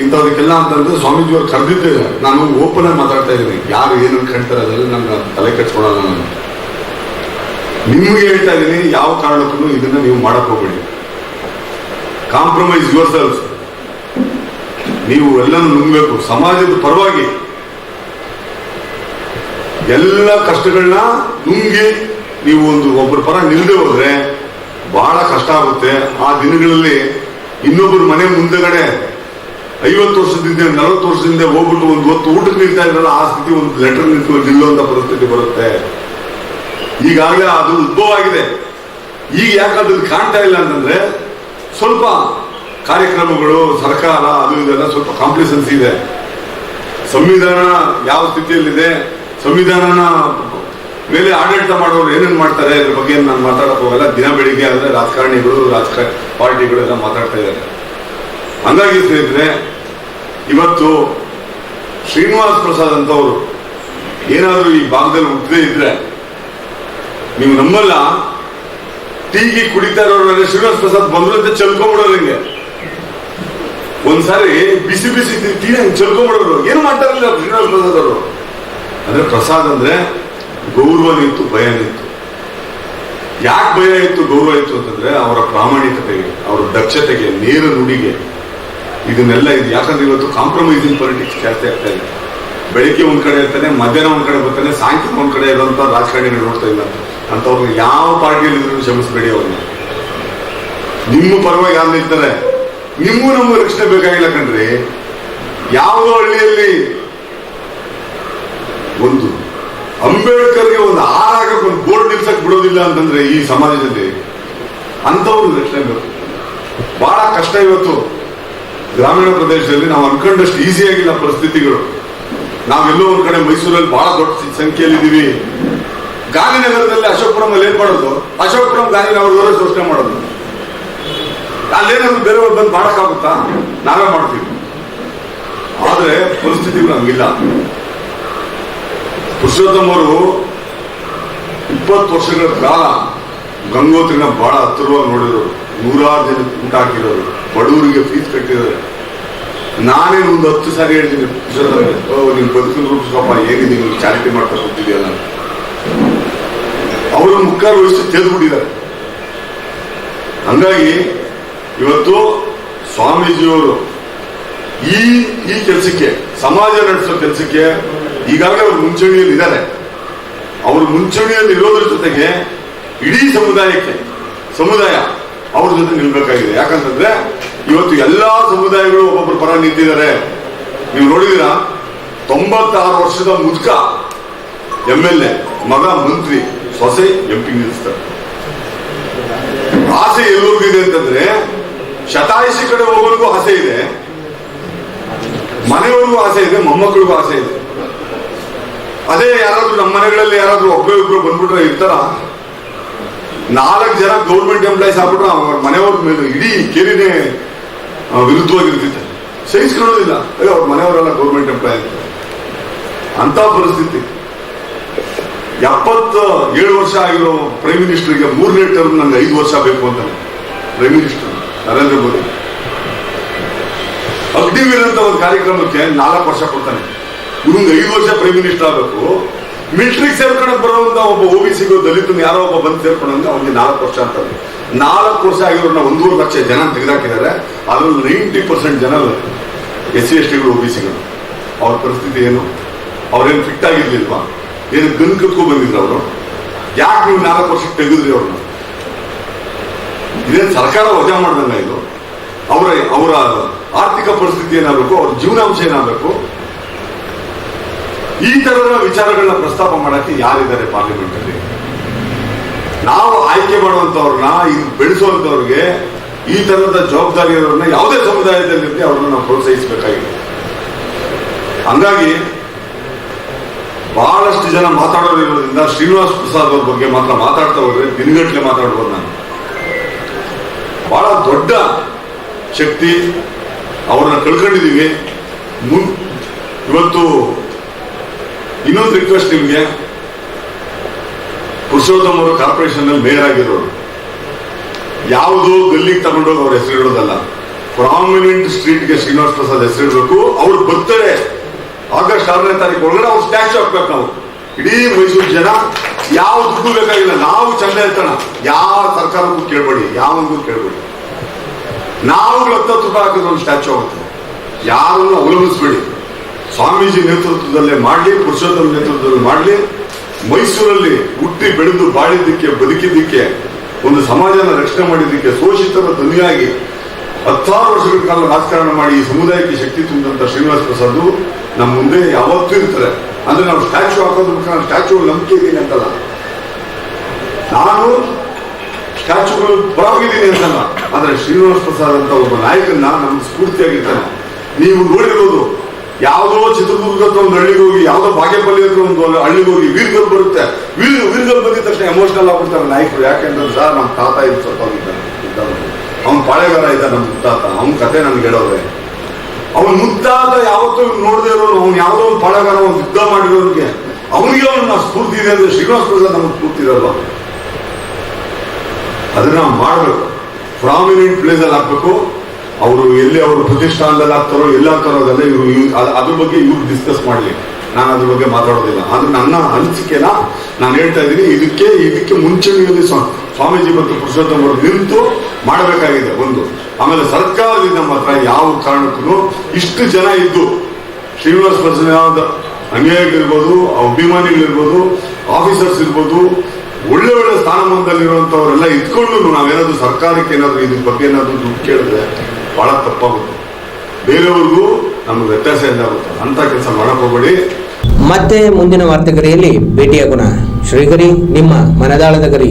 ಇಂಥದಕ್ಕೆಲ್ಲ ಅಂತಂದ್ರೆ ಸ್ವಾಮೀಜಿಯವರು ಕರೆದಿದ್ದೆ ನಾನು ಓಪನ್ ಆಗಿ ಮಾತಾಡ್ತಾ ಇದ್ದೀನಿ. ಯಾರು ಏನು ಕೇಳ್ತಾರೆ ಅದೆಲ್ಲ ನನ್ನ ತಲೆ ಕೆಡ್ಸ್ಕೊಳಲ್ಲ ನಾನು. ನಿಮ್ಗೆ ಹೇಳ್ತಾ ಇದ್ದೀನಿ, ಯಾವ ಕಾರಣಕ್ಕೂ ಇದನ್ನ ನೀವು ಮಾಡಕ್ ಹೋಗ್ಬೇಡಿ. ಕಾಂಪ್ರಮೈಸ್ ಯುವರ್ ಸೆಲ್ಫ್ ನೀವು ಎಲ್ಲನೂ ನುಂಗಬೇಕು. ಸಮಾಜದ ಪರವಾಗಿ ಎಲ್ಲ ಕಷ್ಟಗಳನ್ನ ನುಂಗಿ ನೀವು ಒಂದು ಒಬ್ಬರ ಪರ ನಿಲ್ಲದೆ ಹೋದ್ರೆ ಬಹಳ ಕಷ್ಟ ಆಗುತ್ತೆ. ಆ ದಿನಗಳಲ್ಲಿ ಇನ್ನೊಬ್ಬರ ಮನೆ ಮುಂದೆಗಡೆ ಐವತ್ತು ವರ್ಷದಿಂದ, ನಲವತ್ತು ವರ್ಷದಿಂದ ಹೋಗ್ಬಿಟ್ಟು ಒಂದು ಹೊತ್ತು ಊಟಕ್ಕೆ ನಿಲ್ತಾ ಇದ್ರಲ್ಲ, ಆ ಸ್ಥಿತಿ ಒಂದು ಲೆಟರ್ ನಿಂತು ನಿಲ್ಲುವಂತ ಪರಿಸ್ಥಿತಿ ಬರುತ್ತೆ. ಈಗಾಗಲೇ ಅದು ಉದ್ಭವ ಆಗಿದೆ ಈಗ ಯಾಕೆ ಅದು ಕಾಣ್ತಾ ಇಲ್ಲ ಅಂತಂದ್ರೆ, ಸ್ವಲ್ಪ ಕಾರ್ಯಕ್ರಮಗಳು, ಸರ್ಕಾರ, ಅದು ಇದೆಲ್ಲ ಸ್ವಲ್ಪ ಕಾಂಪ್ಲಿಸನ್ಸ್ ಇದೆ. ಸಂವಿಧಾನ ಯಾವ ಸ್ಥಿತಿಯಲ್ಲಿದೆ, ಸಂವಿಧಾನನ ಮೇಲೆ ಆಡಳಿತ ಮಾಡೋರು ಏನೇನು ಮಾಡ್ತಾರೆ ಅದ್ರ ಬಗ್ಗೆ ನಾನು ಮಾತಾಡಕ್ ಹೋಗಲ್ಲ. ದಿನ ಬೆಳಿಗ್ಗೆ ಅಂದ್ರೆ ರಾಜಕಾರಣಿಗಳು ರಾಜಕಾರಣ ಪಾರ್ಟಿಗಳು ಎಲ್ಲ ಮಾತಾಡ್ತಾ ಇದ್ದಾರೆ. ಹಂಗಾಗಿ ಸ್ನೇಹಿತರೆ, ಇವತ್ತು ಶ್ರೀನಿವಾಸ್ ಪ್ರಸಾದ್ ಅಂತವರು ಏನಾದರೂ ಈ ಭಾಗದಲ್ಲಿ ಹುಟ್ಟದೇ ಇದ್ರೆ ನೀವು ನಮ್ಮಲ್ಲ ಟೀಗಿ ಕುಡಿತಾ ಇರೋರು ಶ್ರೀನಿವಾಸ ಪ್ರಸಾದ್ ಬಂದ್ರು ಅಂತ ಚಲ್ಕೊಂಡ್ಬಿಡೋರು ಹಿಂಗೆ. ಒಂದ್ಸಾರಿ ಬಿಸಿ ಬಿಸಿ ಟೀ ಹಂಗೆ ಚಲ್ಕೊಂಡ್ಬಿಡೋರು ಏನು ಮಾಡ್ತಾರಲ್ಲ ಶ್ರೀನಿವಾಸ ಪ್ರಸಾದ್ ಅವರು? ಅಂದ್ರೆ ಪ್ರಸಾದ್ ಅಂದ್ರೆ ಗೌರವ ನಿಂತು ಭಯ ನಿಂತು. ಯಾಕೆ ಭಯ ಇತ್ತು, ಗೌರವ ಇತ್ತು ಅಂತಂದ್ರೆ ಅವರ ಪ್ರಾಮಾಣಿಕತೆಗೆ, ಅವರ ದಕ್ಷತೆಗೆ, ನೇರ ನುಡಿಗೆ. ಇದನ್ನೆಲ್ಲ ಇದು ಯಾಕಂದ್ರೆ ಇವತ್ತು ಕಾಂಪ್ರಮೈಸಿಂಗ್ ಪಾಲಿಟಿಕ್ಸ್ ಜಾಸ್ತಿ ಆಗ್ತಾ ಇದೆ. ಬೆಳಿಗ್ಗೆ ಒಂದ್ ಕಡೆ ಇರ್ತಾನೆ, ಮಧ್ಯಾಹ್ನ ಒಂದ್ ಕಡೆ ಬರ್ತಾನೆ, ಸಾಯಂಕಾಲ ಒಂದ್ ಕಡೆ ಇರುವಂತ ರಾಜಕಾರಣಿಗಳು ನೋಡ್ತಾ ಇಲ್ಲ ಅಂತವ್ರನ್ನ ಯಾವ ಪಾರ್ಟಿಯಲ್ಲಿ ಇದ್ರು ಕ್ಷಮಿಸಬೇಡಿ ಅವ್ರನ್ನ. ನಿಮ್ಮ ಪರವಾಗಿ ಯಾರು ನಿಲ್ತಾರೆ? ನಿಮಗೂ ನಮ್ಗೆ ರಕ್ಷಣೆ ಬೇಕಾಗಿಲ್ಲ ಕಣ್ರಿ. ಯಾವುದೋ ಹಳ್ಳಿಯಲ್ಲಿ ಒಂದು ಅಂಬೇಡ್ಕರ್ಗೆ ಒಂದು ಆರಾಗಕ್ಕೆ ಒಂದು ಬೋರ್ಡ್ ನಿಲ್ಸಕ್ ಬಿಡೋದಿಲ್ಲ ಅಂತಂದ್ರೆ ಈ ಸಮಾಜದಲ್ಲಿ ಅಂತವ್ರು ರಕ್ಷಣೆ ಬೇಕು. ಬಹಳ ಕಷ್ಟ ಇವತ್ತು. ಗ್ರಾಮೀಣ ಪ್ರದೇಶದಲ್ಲಿ ನಾವು ಅನ್ಕೊಂಡಷ್ಟು ಆಗಿಲ್ಲ ಪರಿಸ್ಥಿತಿಗಳು. ನಾವೆಲ್ಲೋ ಒಂದ್ ಕಡೆ ಮೈಸೂರಲ್ಲಿ ಬಹಳ ದೊಡ್ಡ ಸಂಖ್ಯೆಯಲ್ಲಿ ಇದೀವಿ ಗಾಂಧಿನಗರದಲ್ಲಿ ಅಶೋಕಪುರಂ ಅಲ್ಲಿ ಏನ್ ಮಾಡೋದು? ಅಶೋಕಪುರಂ ಗಾಂಧಿನಗರದವರೇ ಶೋಷಣೆ ಮಾಡೋದು. ಅಲ್ಲೇನಾದ್ರು ಬೇರೆಯವ್ರು ಬಂದು ಮಾಡಕ್ಕಾಗುತ್ತಾ ನಾವೇ ಮಾಡ್ತೀವಿ. ಆದ್ರೆ ಪರಿಸ್ಥಿತಿಗಳು ಹಂಗಿಲ್ಲ. ಪುರುಷೋತ್ತಮ್ ಅವರು ಇಪ್ಪತ್ತು ವರ್ಷಗಳ ಕಾಲ ಗಂಗೋತ್ರಿನ ಬಹಳ ಹತ್ತಿರವಾಗಿ ನೋಡಿದ್ರು. ನೂರಾರು ಜನ ಊಟ ಹಾಕಿರೋರು. ಬಡವರಿಗೆ ಫೀಸ್ ಕಟ್ಟಿದ್ರು ನಾನೇ ಒಂದು ಹತ್ತು ಸಾರಿ ಹೇಳಿದ್ದೀನಿ ಪುರುಷೋತ್ತಮ ನಿನ್ ಬದುಕಿನ ರೂಪಿಸ್ಕೊಪ್ಪ, ಏನಿದೆ ನೀವು ಚಾರಿಟಿ ಮಾಡ್ತಾ ಕೂತಿದೆಯಲ್ಲ ಅವರು ಮುಕ್ಕಾಲು ವ್ಯವಸ್ಥೆ ತೆಗೆದುಬಿಟ್ಟಿದ್ದಾರೆ ಹಂಗಾಗಿ ಇವತ್ತು ಸ್ವಾಮೀಜಿಯವರು ಈ ಈ ಕೆಲಸಕ್ಕೆ, ಸಮಾಜ ನಡೆಸೋ ಕೆಲಸಕ್ಕೆ ಈಗಾಗಲೇ ಅವರು ಮುಂಚೂಣಿಯಲ್ಲಿ ಇದ್ದಾರೆ. ಅವರು ಮುಂಚೂಣಿಯಲ್ಲಿ ಇರೋದ್ರ ಜೊತೆಗೆ ಇಡೀ ಸಮುದಾಯಕ್ಕೆ, ಸಮುದಾಯ ಅವ್ರ ಜೊತೆ ನಿಲ್ಬೇಕಾಗಿದೆ. ಯಾಕಂತಂದ್ರೆ ಇವತ್ತು ಎಲ್ಲಾ ಸಮುದಾಯಗಳು ಒಬ್ಬೊಬ್ಬರ ಪರ ನಿಂತಿದ್ದಾರೆ. ನೀವು ನೋಡಿದಿರ ತೊಂಬತ್ತಾರು ವರ್ಷದ ಮುದುಕ, ಎಂ ಎಲ್ ಎ, ಮಗ, ಮಂತ್ರಿ ಸೊಸೆ ಎಂಪಿ ನಿಲ್ಲಿಸ್ತಾರೆ ಆಸೆ ಎಲ್ಲರಿಗೂ ಇದೆ ಅಂತಂದ್ರೆ ಶತಾಯಿಸಿ ಕಡೆ ಹೋಗೋರಿಗೂ ಆಸೆ ಇದೆ, ಮನೆಯವ್ರಿಗೂ ಆಸೆ ಇದೆ, ಮೊಮ್ಮಕ್ಕಳಿಗೂ ಆಸೆ ಇದೆ. ಅದೇ ಯಾರಾದ್ರೂ ನಮ್ಮ ಮನೆಗಳಲ್ಲಿ ಯಾರಾದ್ರೂ ಒಬ್ಬ ಇಬ್ರು ಬಂದ್ಬಿಟ್ರೆ ಇರ್ತಾರ, ನಾಲ್ಕು ಜನ ಗೌರ್ಮೆಂಟ್ ಎಂಪ್ಲಾಯೀಸ್ ಆಗ್ಬಿಟ್ರೆ ಅವ್ರ ಮನೆಯವ್ರ ಮೇಲೆ ಇಡೀ ಕೇರಿನೇ ವಿರುದ್ಧವಾಗಿರ್ತಿತ್ತು. ಸಹಿಸ್ಕೊಳ್ಳೋದಿಲ್ಲ. ಅಯ್ಯೋ ಅವ್ರ ಮನೆಯವರೆಲ್ಲ ಗೌರ್ಮೆಂಟ್ ಎಂಪ್ಲಾಯ್ ಅಂತ ಪರಿಸ್ಥಿತಿ. ಎಪ್ಪತ್ತ, ಏಳು ವರ್ಷ ಆಗಿರೋ ಪ್ರೈಮ್ ಮಿನಿಸ್ಟರ್ಗೆ ಮೂರನೇ ಟರ್ಮ್ ನಂಗೆ ಐದು ವರ್ಷ ಬೇಕು ಅಂತ ಪ್ರೈಮ್ ಮಿನಿಸ್ಟರ್ ನರೇಂದ್ರ ಮೋದಿ. ಅಗ್ನಿವೀರ್ ಅಂತ ಒಂದು ಕಾರ್ಯಕ್ರಮಕ್ಕೆ ನಾಲ್ಕು ವರ್ಷ ಕೊಡ್ತಾನೆ. ಇವ್ನಿಗೆ ಐದು ವರ್ಷ ಪ್ರೈಮ್ ಮಿನಿಸ್ಟರ್ ಆಗಬೇಕು. ಮಿಲಿಟರಿಗೆ ಸೇರ್ಕೊಳಕ್ ಬರುವಂತ ಒಬ್ಬ ಓ ಬಿ ಸಿಗೋ ದಲಿತನ ಯಾರೋ ಒಬ್ಬ ಬಂದು ಸೇರ್ಕೊಂಡಂಗೆ ಅವ್ನಿಗೆ ನಾಲ್ಕು ವರ್ಷ ಅಂತಾರೆ. ನಾಲ್ಕು ವರ್ಷ ಆಗಿರೋರ್ನ ಒಂದೂವರೆ ಲಕ್ಷ ಜನ ತೆಗೆದಾಕಿದ್ದಾರೆ. ಅದರಲ್ಲಿ ನೈಂಟಿ ಪರ್ಸೆಂಟ್ ಜನ ಎಸ್ ಸಿ ಎಸ್ ಟಿಗಳು ಓ ಬಿ ಸಿಗಳು ಅವ್ರ ಪರಿಸ್ಥಿತಿ ಏನು? ಅವ್ರೇನು ಫಿಟ್ ಆಗಿರ್ಲಿಲ್ವಾ? ಏನು ಕಣ್ಣು ಕಟ್ಕೊ ಬಂದಿದ್ರು ಅವರು? ಯಾಕೆ ನೀವು ನಾಲ್ಕು ವರ್ಷಕ್ಕೆ ತೆಗೆದ್ರಿ ಅವ್ರನ್ನ? ಇದೇನು ಸರ್ಕಾರ ವಜಾ ಮಾಡ್ದಂಗ ಇದು? ಅವರ ಅವರ ಆರ್ಥಿಕ ಪರಿಸ್ಥಿತಿ ಏನಾಗಬೇಕು, ಅವ್ರ ಜೀವನಾಂಶ ಏನಾಗಬೇಕು? ಈ ತರದ ವಿಚಾರಗಳನ್ನ ಪ್ರಸ್ತಾಪ ಮಾಡಕ್ಕೆ ಯಾರಿದ್ದಾರೆ ಪಾರ್ಲಿಮೆಂಟ್ ಅಲ್ಲಿ ನಾವು ಆಯ್ಕೆ ಮಾಡುವಂತವ್ರನ್ನ ಇದು ಬೆಳೆಸುವಂತವ್ರಿಗೆ ಈ ತರದ ಜವಾಬ್ದಾರಿ ಇರೋರನ್ನ ಯಾವುದೇ ಸಮುದಾಯದಲ್ಲಿರಲಿ ಅವ್ರನ್ನ ನಾವು ಪ್ರೋತ್ಸಾಹಿಸಬೇಕಾಗಿದೆ. ಹಂಗಾಗಿ ಬಹಳಷ್ಟು ಜನ ಮಾತಾಡೋರು ಇರೋದ್ರಿಂದ ಶ್ರೀನಿವಾಸ್ ಪ್ರಸಾದ್ ಅವ್ರ ಬಗ್ಗೆ ಮಾತ್ರ ಮಾತಾಡ್ತಾ ಹೋದ್ರೆ ದಿನಗಟ್ಲೆ ಮಾತಾಡ್ಬೋದು ನಾನು. ಬಹಳ ದೊಡ್ಡ ಶಕ್ತಿ ಅವ್ರನ್ನ ಕಳ್ಕೊಂಡಿದ್ದೀವಿ ಮುನ್ ಇವತ್ತು ಇನ್ನೊಂದು ರಿಕ್ವೆಸ್ಟ್ ನಿಮ್ಗೆ. ಪುರುಷೋತ್ತಮ್ ಅವರು ಕಾರ್ಪೊರೇಷನ್ ಅಲ್ಲಿ ಮೇಯರ್ ಆಗಿರೋರು. ಯಾವುದು ಗಲ್ಲಿಗೆ ತಗೊಂಡೋಗಿ ಅವ್ರ ಹೆಸರು ಇಡೋದಲ್ಲ ಪ್ರಾಮಿನೆಂಟ್ ಸ್ಟ್ರೀಟ್ಗೆ ಶ್ರೀನಿವಾಸ್ ಪ್ರಸಾದ್ ಹೆಸರಿಡಬೇಕು ಅವ್ರು ಬರ್ತಡೇ ಆಗಸ್ಟ್ ಆರನೇ ತಾರೀಕು ಒಳಗಡೆ ಅವ್ರು ಸ್ಟ್ಯಾಚು ಹಾಕ್ಬೇಕು ನಾವು ಇಡೀ ಮೈಸೂರು ಜನ ಯಾವ ದುಡ್ಡು ಬೇಕಾಗಿಲ್ಲ, ನಾವು ಚಂದ ಇರ್ತಾನ. ಯಾವ ಸರ್ಕಾರಕ್ಕೂ ಕೇಳ್ಬೇಡಿ ಯಾವನಿಗೂ ಕೇಳ್ಬೇಡಿ. ನಾವು ಹತ್ತು ರೂಪಾಯಿ ಹಾಕಿದ್ರೆ ಒಂದು ಸ್ಟ್ಯಾಚು ಆಗುತ್ತೆ ಯಾರನ್ನು ಅವಲಂಬಿಸ್ಬೇಡಿ. ಸ್ವಾಮೀಜಿ ನೇತೃತ್ವದಲ್ಲೇ ಮಾಡಲಿ, ಪುರುಷೋತ್ತಮ ನೇತೃತ್ವದಲ್ಲಿ ಮಾಡಲಿ, ಮೈಸೂರಲ್ಲಿ ಹುಟ್ಟಿ ಬೆಳೆದು ಬಾಳಿದ್ದಕ್ಕೆ, ಬದುಕಿದ್ದಕ್ಕೆ, ಒಂದು ಸಮಾಜನ ರಕ್ಷಣೆ ಮಾಡಿದ್ದಕ್ಕೆ, ಶೋಷಿತರ ಧ್ವನಿಯಾಗಿ ಹತ್ತಾರು ವರ್ಷಗಳ ಕಾಲ ರಾಜಕಾರಣ ಮಾಡಿ ಈ ಸಮುದಾಯಕ್ಕೆ ಶಕ್ತಿ ತುಂಬಿದಂತ ಶ್ರೀನಿವಾಸ ಪ್ರಸಾದ್ ನಮ್ಮ ಮುಂದೆ ಯಾವತ್ತೂ ಇರ್ತಾರೆ. ಅಂದ್ರೆ ನಾವು ಸ್ಟ್ಯಾಚು ಹಾಕೋದ್ರ ನಾನು ಸ್ಟ್ಯಾಚು ನಂಬಿಕೆ ಇದ್ದೀನಿ ಅಂತಲ್ಲ. ನಾನು ಸ್ಟ್ಯಾಚುಗಳು ಬರೋಗಿದ್ದೀನಿ ಅಂತಲ್ಲ. ಆದ್ರೆ ಶ್ರೀನಿವಾಸ ಪ್ರಸಾದ್ ಅಂತ ಒಬ್ಬ ನಾಯಕನ್ನ ನಮ್ಗೆ ಸ್ಫೂರ್ತಿಯಾಗಿರ್ತಾನೆ. ನೀವು ನೋಡಿರೋದು ಯಾವುದೋ ಚಿತ್ರದುರ್ಗ ಒಂದು ಹಳ್ಳಿಗೆ ಹೋಗಿ, ಯಾವುದೋ ಬಾಗೇಪಲ್ಲಿ ಹತ್ರ ಒಂದು ಹಳ್ಳಿಗೆ ಹೋಗಿ ವೀರ್ಗಲ್ ಬರುತ್ತೆ. ವೀರ್ ವೀರ್ಗಲ್ ಬಂದಿದ ತಕ್ಷಣ ಎಮೋಷನಲ್ ಆಗ್ಬಿಡ್ತಾರೆ ನಾಯಕರು. ಯಾಕೆಂದ್ರೆ ಸರ್ ನಮ್ಮ ತಾತ ಇದು ಸ್ವಲ್ಪ ಅವ್ನ ಪಾಳೆಗಾರ ಇದ್ದ ನಮ್ಮ ತಾತ. ಅವನ ಕತೆ ನನ್ಗೆ ಹೇಳೋರೆ ಅವನ ಮುದ್ದಾದ ಯಾವತ್ತೂ ನೋಡದೇ ಇರೋನು ಅವ್ನು ಯಾವುದೋ ಒಂದು ಪಳಗಾರ ಒಂದು ಯುದ್ಧ ಮಾಡಿರೋರಿಗೆ, ಅವನಿಗೆ ಅವನ ಸ್ಫೂರ್ತಿ ಇದೆ ಅಂದ್ರೆ ಶ್ರೀನಿವಾಸ ಪ್ರಸಾದ್ ನಮಗೆ ಸ್ಫೂರ್ತಿ ಇರಲ್ಲ ಅದನ್ನ ಮಾಡಬೇಕು. ಪ್ರಾಮಿನೆಂಟ್ ಪ್ಲೇಸ್ ಅಲ್ಲಿ ಹಾಕ್ಬೇಕು. ಅವರು ಎಲ್ಲಿ ಅವರು ಪ್ರತಿಷ್ಠಾನದಲ್ಲಿ ಹಾಕ್ತಾರೋ, ಎಲ್ಲ ಆಗ್ತಾರೋ ಅದೆಲ್ಲ ಇವರು ಅದ್ರ ಬಗ್ಗೆ ಇವ್ರು ಡಿಸ್ಕಸ್ ಮಾಡಲಿ. ನಾನು ಅದ್ರ ಬಗ್ಗೆ ಮಾತಾಡೋದಿಲ್ಲ. ಆದ್ರೆ ನನ್ನ ಅನಿಸಿಕೆನ ನಾನು ಹೇಳ್ತಾ ಇದ್ದೀನಿ, ಇದಕ್ಕೆ ಇದಕ್ಕೆ ಮುಂಚೆ ಸ್ವಾಮೀಜಿ ಮತ್ತು ಪುರುಷೋತ್ತಮ ನಿಂತು ಮಾಡಬೇಕಾಗಿದೆ ಒಂದು. ಆಮೇಲೆ ಸರ್ಕಾರದಿಂದ ನಮ್ಮ ಹತ್ರ ಯಾವ ಕಾರಣಕ್ಕೂ ಇಷ್ಟು ಜನ ಇದ್ದು, ಶ್ರೀನಿವಾಸ ಪ್ರಸಾದ್ ಅನುಯಾಯಿಗಳಿರ್ಬೋದು, ಅಭಿಮಾನಿಗಳಿರ್ಬೋದು, ಆಫೀಸರ್ಸ್ ಇರ್ಬೋದು, ಒಳ್ಳೆ ಒಳ್ಳೆ ಸ್ಥಾನಮಾನದಲ್ಲಿರುವಂತವರೆಲ್ಲ ಇದ್ಕೊಂಡು ನಾವೇನಾದ್ರೂ ಸರ್ಕಾರಕ್ಕೆ ಏನಾದ್ರು ಇದ್ರ ಬಗ್ಗೆ ಏನಾದ್ರೂ ದುಡ್ಡು ಕೇಳಿದ್ರೆ ಬಹಳ ತಪ್ಪಾಗುತ್ತೆ. ಬೇರೆಯವ್ರಿಗೂ ನಮ್ಗೆ ವ್ಯತ್ಯಾಸ ಎಂದಾಗುತ್ತೆ ಅಂತ ಕೆಲಸ ಮಾಡಕ್ ಹೋಗ್ಬೇಡಿ. ಮತ್ತೆ ಮುಂದಿನ ವಾರ್ತೆಗರಿಯಲ್ಲಿ ಭೇಟಿಯಾಗೋಣ. ಶ್ರೀಗರಿ ನಿಮ್ಮ ಮನದಾಳದ ಗರಿ.